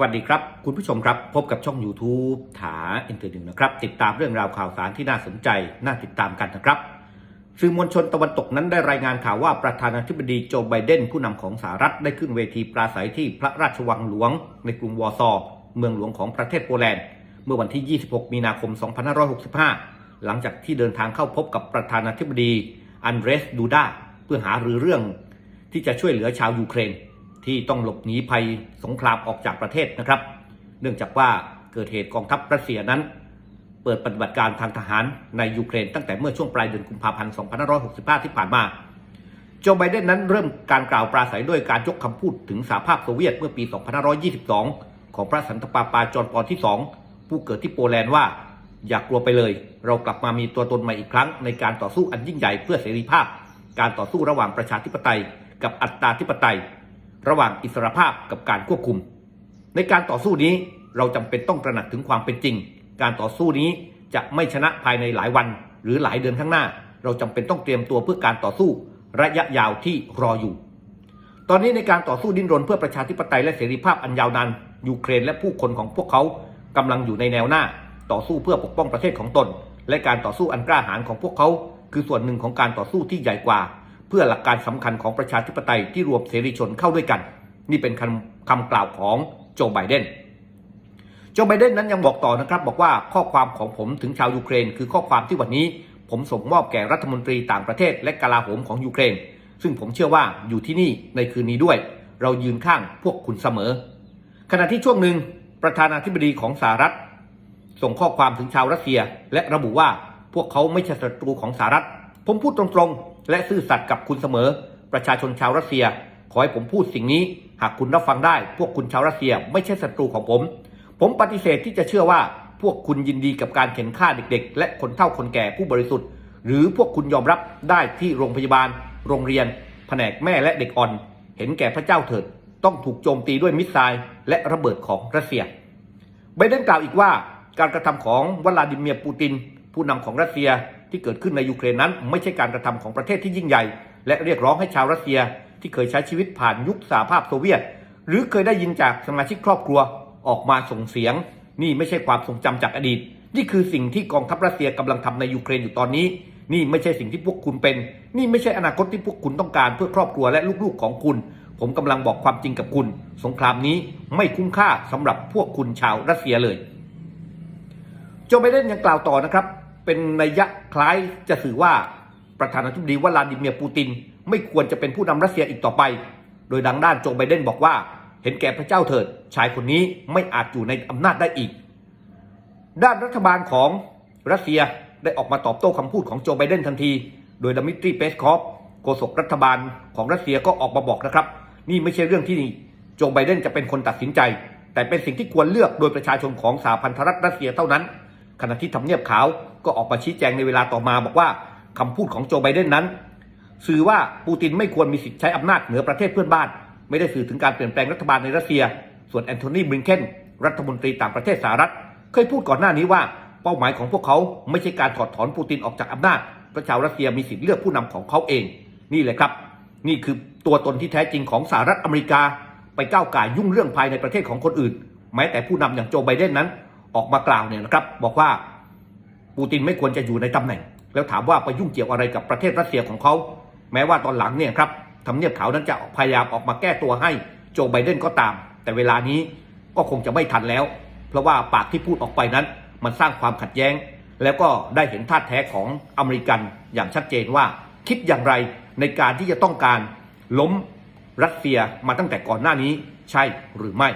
วัสดีครับ คุณผู้ชมครับ พบกับช่อง YouTube ถาอินเตอร์นิวนะครับ ติดตามเรื่องราวข่าวสารที่น่าสนใจ น่าติดตามกันนะครับ สื่อมวลชนตะวันตกนั้นได้รายงานข่าวว่าประธานาธิบดีโจไบเดนผู้นำของสหรัฐได้ขึ้นเวทีปราศัยที่พระราชวังหลวง ในกรุงวอร์ซอเมืองหลวงของประเทศโปแลนด์ เมื่อวันที่ 26 มีนาคม 2565 หลังจากที่เดินทางเข้าพบกับประธานาธิบดีอันเดรสดูดาเพื่อหารือเรื่อง ที่จะช่วยเหลือชาวยูเครน ที่ต้องหลบหนีภัยสงครามออกจากประเทศนะครับ เนื่องจากว่าเกิดเหตุกองทัพรัสเซียนั้น เปิดปฏิบัติการทางทหารในยูเครนตั้งแต่เมื่อช่วงปลายเดือนกุมภาพันธ์ 2565 ที่ผ่านมา โจไบเดนนั้นเริ่มการกล่าวปราศัยด้วยการยกคำพูดถึงสหภาพโซเวียตเมื่อปี 2522 ของพระสันตะปาปาจอห์ปอลที่ 2 ผู้เกิดที่โปแลนด์ว่าอย่ากลัวไปเลย เรากลับมามีตัวตนใหม่อีกครั้ง ในการต่อสู้อันยิ่งใหญ่เพื่อเสรีภาพ การต่อสู้ระหว่างประชาธิปไตย กับอัตตาธิปไตย ระหว่างอิสรภาพกับการควบคุม ในการต่อสู้นี้เราจำเป็นต้องตระหนักถึงความเป็นจริง การต่อสู้นี้จะไม่ชนะภายในหลายวัน หรือหลายเดือนข้างหน้า เราจำเป็นต้องเตรียมตัวเพื่อการต่อสู้ระยะยาวที่รออยู่ ตอนนี้ในการต่อสู้ดิ้นรนเพื่อประชาธิปไตยและเสรีภาพอันยาวนานยูเครนและผู้คนของพวกเขากำลังอยู่ในแนวหน้า ต่อสู้เพื่อปกป้องประเทศของตน และการต่อสู้อันกล้าหาญของพวกเขา คือส่วนหนึ่งของการต่อสู้ที่ใหญ่กว่า เพื่อหลักการสำคัญของประชาธิปไตยที่รวมเสรีชนเข้าด้วยกัน นี่เป็นคำคำกล่าวของโจไบเดนโจไบเดนนั้นยังบอกต่อนะครับบอกว่าข้อความของผมถึงชาวยูเครน คือข้อความที่วันนี้ ผมส่งมอบแก่รัฐมนตรีต่างประเทศ และกลาโหมของยูเครน ซึ่งผมเชื่อว่าอยู่ที่นี่ในคืนนี้ด้วย เรายืนข้างพวกคุณเสมอ ขณะที่ช่วงหนึ่งประธานาธิบดีของสหรัฐ ส่งข้อความถึงชาวรัสเซีย และระบุว่าพวกเขาไม่ใช่ศัตรูของสหรัฐ ผมพูดตรงๆ และซื่อสัตย์กับคุณเสมอ ประชาชนชาวรัสเซีย ขอให้ผมพูดสิ่งนี้ หากคุณรับฟังได้ พวกคุณชาวรัสเซียไม่ใช่ศัตรูของผม ผมปฏิเสธที่จะเชื่อว่าพวกคุณยินดีกับการเข็นฆ่าเด็กๆ และคนเฒ่าคนแก่ผู้บริสุทธิ์ หรือพวกคุณยอมรับได้ที่โรงพยาบาล โรงเรียน แผนกแม่และเด็กอ่อน เห็นแก่พระเจ้าเถิด ต้องถูกโจมตีด้วยมิสไซล์และระเบิดของรัสเซียไบเดนกล่าวอีกว่าการกระทำของวลาดิเมียร์ปูติน ผู้นำของรัสเซียที่เกิดขึ้นในยูเครนนั้น ไม่ใช่การกระทำของประเทศที่ยิ่งใหญ่ และเรียกร้องให้ชาวรัสเซียที่เคยใช้ชีวิตผ่านยุคสหภาพโซเวียต หรือเคยได้ยินจากสมาชิกครอบครัวออกมาส่งเสียง นี่ไม่ใช่ความทรงจำจากอดีต นี่คือสิ่งที่กองทัพรัสเซียกำลังทำในยูเครนอยู่ตอนนี้ นี่ไม่ใช่สิ่งที่พวกคุณเป็น นี่ไม่ใช่อนาคตที่พวกคุณต้องการเพื่อครอบครัวและลูกๆของคุณ ผมกำลังบอกความจริงกับคุณ สงครามนี้ไม่คุ้มค่าสำหรับพวกคุณชาวรัสเซียเลยโจไบเดนยังกล่าวต่อนะครับ เป็นนัยยะคล้ายจะสื่อว่าประธานาธิบดีวลาดิเมียร์ปูติน ไม่ควรจะเป็นผู้นำรัสเซียอีกต่อไป โดยดังด้านโจไบเดนบอกว่า เห็นแก่พระเจ้าเถิด ชายคนนี้ไม่อาจอยู่ในอำนาจได้อีก ด้านรัฐบาลของรัสเซียได้ออกมาตอบโต้คำพูดของโจไบเดนทันที โดยดมิตรีเปสคอฟโฆษกรัฐบาลของรัสเซียก็ออกมาบอกนะครับ นี่ไม่ใช่เรื่องที่โจไบเดนจะเป็นคนตัดสินใจ แต่เป็นสิ่งที่ควรเลือกโดยประชาชนของสหพันธรัฐรัสเซียเท่านั้น ขณะที่ทำเนียบขาว ก็ออกมาชี้แจงในเวลาต่อมาบอกว่าคำพูดของโจไบเดนนั้น สื่อว่าปูตินไม่ควรมีสิทธิ์ใช้อำนาจเหนือประเทศเพื่อนบ้าน ไม่ได้สื่อถึงการเปลี่ยนแปลงรัฐบาลในรัสเซีย ส่วนแอนโทนีบริงเคนรัฐมนตรีต่างประเทศสหรัฐ เคยพูดก่อนหน้านี้ว่า เป้าหมายของพวกเขาไม่ใช่การถอดถอนปูตินออกจากอำนาจเพระชาวรัสเซียมีสิทธิ์เลือกผู้นำของเขาเอง นี่เลยครับ นี่คือตัวตนที่แท้จริงของสหรัฐอเมริกา ไปก้าวไก่ยยุ่งเรื่องภายในประเทศของคนอื่น แม้แต่ผู้นำอย่างโจไบเดนนั้น ออกมากล่าวเนี่ยนะครับ บอกว่า ปูตินไม่ควรจะอยู่ในตำแหน่ง แล้วถามว่าไปยุ่งเกี่ยวอะไรกับประเทศรัสเซียของเขา แม้ว่าตอนหลังเนี่ยครับทำเนียบขาวนั้นจะพยายามออกมาแก้ตัวให้โจไบเดนก็ตาม แต่เวลานี้ก็คงจะไม่ทันแล้ว เพราะว่าปากที่พูดออกไปนั้น มันสร้างความขัดแย้ง แล้วก็ได้เห็นท่าแท้ของอเมริกันอย่างชัดเจนว่า คิดอย่างไรในการที่จะต้องการล้มรัสเซียมาตั้งแต่ก่อนหน้านี้ใช่หรือไม่